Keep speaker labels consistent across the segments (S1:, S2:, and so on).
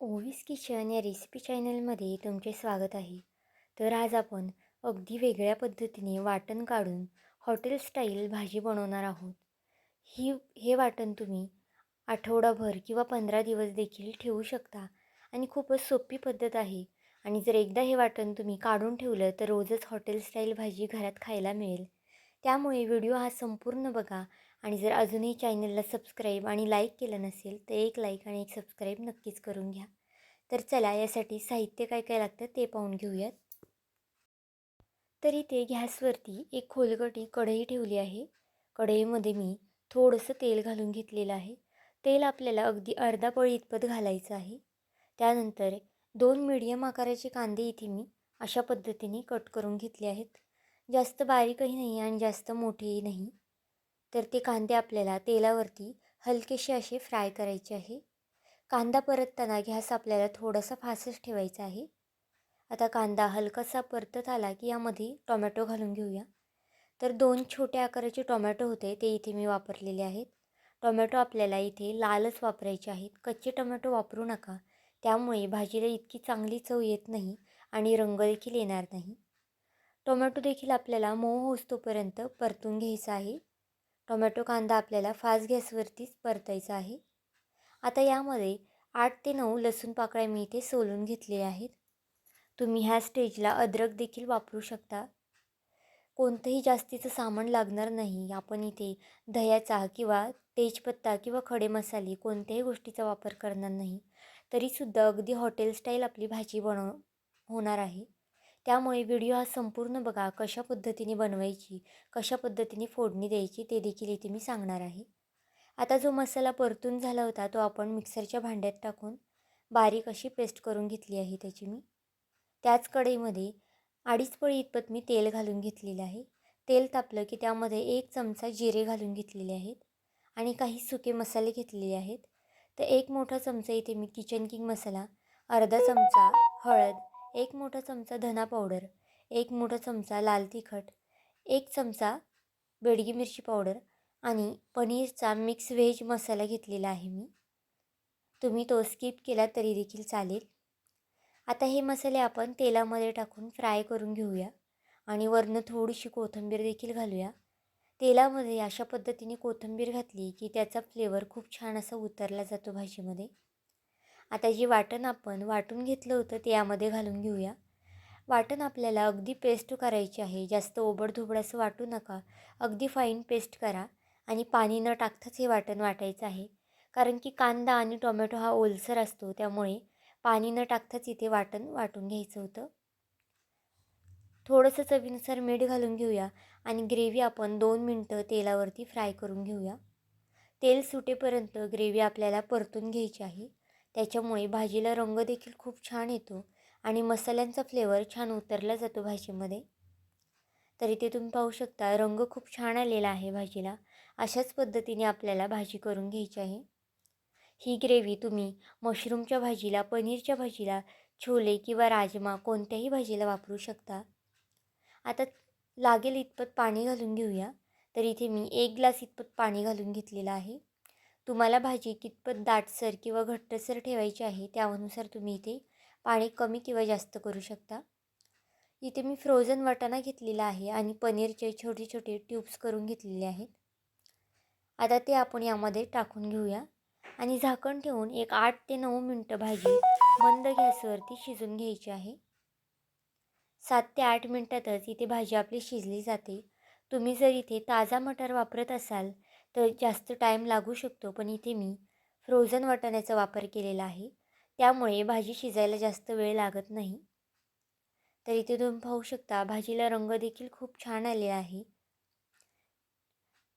S1: Ovis kitchen या recipe चॅनलमध्ये तुमचे स्वागत आहे. तर आज आपण अगदी वेगळ्या पद्धतीने वाटण काढून हॉटेल स्टाईल भाजी बनवणार आहोत. ही हे वाटण तुम्ही आठवडाभर किंवा पंधरा दिवस देखील ठेवू शकता आणि खूपच सोपी पद्धत आहे. आणि जर एकदा हे वाटण तुम्ही काढून ठेवलं तर रोजच हॉटेल स्टाईल भाजी घरात खायला मिळेल. त्यामुळे व्हिडिओ हा संपूर्ण बघा आणि जर अजूनही चॅनलला सबस्क्राईब आणि लाईक केलं नसेल तर एक लाईक आणि एक सबस्क्राईब नक्कीच करून घ्या. तर चला यासाठी साहित्य काय काय लागतं ते पाहून घेऊयात. तर इथे गॅसवरती एक खोलगटी कढई ठेवली आहे. कढईमध्ये मी थोडंसं तेल घालून घेतलेलं आहे. तेल आपल्याला अगदी अर्धा पळी इतपत घालायचं आहे. त्यानंतर दोन मीडियम आकाराचे कांदे इथे मी अशा पद्धतीने कट करून घेतले आहेत. जास्त बारीकही नाही आणि जास्त मोठेही नाही. तर ते कांदे आपल्याला तेलावरती हलकेसे असे फ्राय करायचे आहे. कांदा परतताना गॅस आपल्याला थोडासा फासच ठेवायचा आहे. आता कांदा हलकासा परतत आला की यामध्ये टोमॅटो घालून घेऊया. तर दोन छोट्या आकाराचे टोमॅटो होते ते इथे मी वापरलेले आहेत. टोमॅटो आपल्याला इथे लालच वापरायचे आहेत. कच्चे टोमॅटो वापरू नका. त्यामुळे भाजीला इतकी चांगली चव येत नाही आणि रंग देखील येणार नाही. टोमॅटो देखील आपल्याला मऊ होस्तोपर्यंत परतून घ्यायचा आहे. टोमॅटो कांदा आपल्याला फास्ट गॅसवरतीच परतायचा आहे. आता यामध्ये आठ ते नऊ लसूण पाकळ्या मी इथे सोलून घेतले आहेत. तुम्ही ह्या स्टेजला अद्रक देखील वापरू शकता. कोणतंही जास्तीचं सामान लागणार नाही. आपण इथे दह्याचा किंवा तेजपत्ता किंवा खडे मसाले कोणत्याही गोष्टीचा वापर करणार नाही. तरीसुद्धा अगदी हॉटेल स्टाईल आपली भाजी बनव होणार आहे. त्यामुळे व्हिडिओ हा संपूर्ण बघा कशा पद्धतीने बनवायची कशा पद्धतीने फोडणी द्यायची ते देखील इथे मी सांगणार आहे. आता जो मसाला परतून झाला होता तो आपण मिक्सरच्या भांड्यात टाकून बारीक अशी पेस्ट करून घेतली आहे त्याची मी. त्याच कढईमध्ये अडीच पळी इतपत मी तेल घालून घेतलेलं आहे. तेल तापलं की त्यामध्ये एक चमचा जिरे घालून घेतलेले आहेत आणि काही सुके मसाले घेतलेले आहेत. तर एक मोठा चमचा इथे मी किचन किंग मसाला अर्धा चमचा हळद एक मोठा चमचा धना पावडर एक मोठा चमचा लाल तिखट एक चमचा बेडगी मिरची पावडर आणि पनीरचा मिक्स व्हेज मसाला घेतलेला आहे मी. तुम्ही तो स्किप केला तरी देखील चालेल. आता हे मसाले आपण तेलामध्ये टाकून फ्राय करून घेऊया आणि वरनं थोडीशी कोथिंबीर देखील घालूया. तेलामध्ये अशा पद्धतीने कोथिंबीर घातली की त्याचा फ्लेवर खूप छान असा उतरला जातो भाजीमध्ये. आता जे वाटण आपण वाटून घेतलं होतं ते यामध्ये घालून घेऊया. वाटण आपल्याला अगदी पेस्ट करायची आहे. जास्त ओबडधोबड असं वाटू नका. अगदी फाईन पेस्ट करा आणि पाणी न टाकताच हे वाटण वाटायचं आहे. कारण की कांदा आणि टोमॅटो हा ओलसर असतो त्यामुळे पाणी न टाकताच इथे वाटण वाटून घ्यायचं होतं. थोडंसं चवीनुसार मीठ घालून घेऊया आणि ग्रेव्ही आपण दोन मिनटं तेलावरती फ्राय करून घेऊया. तेल सुटेपर्यंत ग्रेव्ही आपल्याला परतून घ्यायची आहे. त्याच्यामुळे भाजीला रंग देखील खूप छान येतो आणि मसाल्यांचा फ्लेवर छान उतरला जातो भाजीमध्ये. तर इथे तुम्ही पाहू शकता रंग खूप छान आलेला आहे भाजीला. अशाच पद्धतीने आपल्याला भाजी करून घ्यायची आहे. ही ग्रेव्ही तुम्ही मशरूमच्या भाजीला पनीरच्या भाजीला छोले किंवा राजमा कोणत्याही भाजीला वापरू शकता. आता लागेल इतपत पाणी घालून घेऊया. तर इथे मी एक ग्लास इतपत पाणी घालून घेतलेलं आहे. तुम्हाला भाजी कितपत दाटसर किंवा घट्टसर ठेवायची आहे त्यानुसार तुम्ही इथे पाणी कमी किंवा जास्त करू शकता. इथे मी फ्रोझन वाटाणा घेतलेला आहे आणि पनीरचे छोटे छोटे ट्यूब्स करून घेतलेले आहेत. आता ते आपण यामध्ये टाकून घेऊया. आणि झाकण ठेवून एक आठ ते नऊ मिनटं भाजी मंद गॅसवरती शिजून घ्यायची आहे. सात ते आठ मिनटातच इथे भाजी आपली शिजली जाते. तुम्ही जर इथे ताजा मटार वापरत असाल तर जास्त टाईम लागू शकतो. पण इथे मी फ्रोझन वाटाण्याचा वापर केलेला आहे. त्यामुळे भाजी शिजायला जास्त वेळ लागत नाही. तर इथे तुम्ही पाहू शकता भाजीला रंग देखील खूप छान आलेला आहे.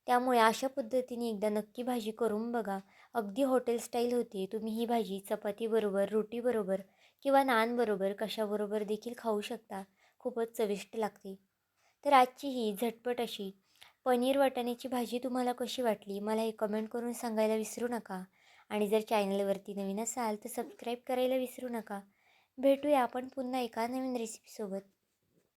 S1: त्यामुळे अशा पद्धतीने एकदा नक्की भाजी करून बघा. अगदी हॉटेल स्टाईल होते. तुम्ही ही भाजी चपातीबरोबर रोटीबरोबर किंवा नानबरोबर कशाबरोबर देखील खाऊ शकता. खूपच चविष्ट लागते. तर आजची ही झटपट अशी पनीर वाटाण्याची भाजी तुम्हाला कशी वाटली? मला हे कमेंट करून सांगायला विसरू नका. आणि जर चॅनलवरती नवीन असाल तर सबस्क्राईब करायला विसरू नका. भेटूया आपण पुन्हा एका नवीन रेसिपीसोबत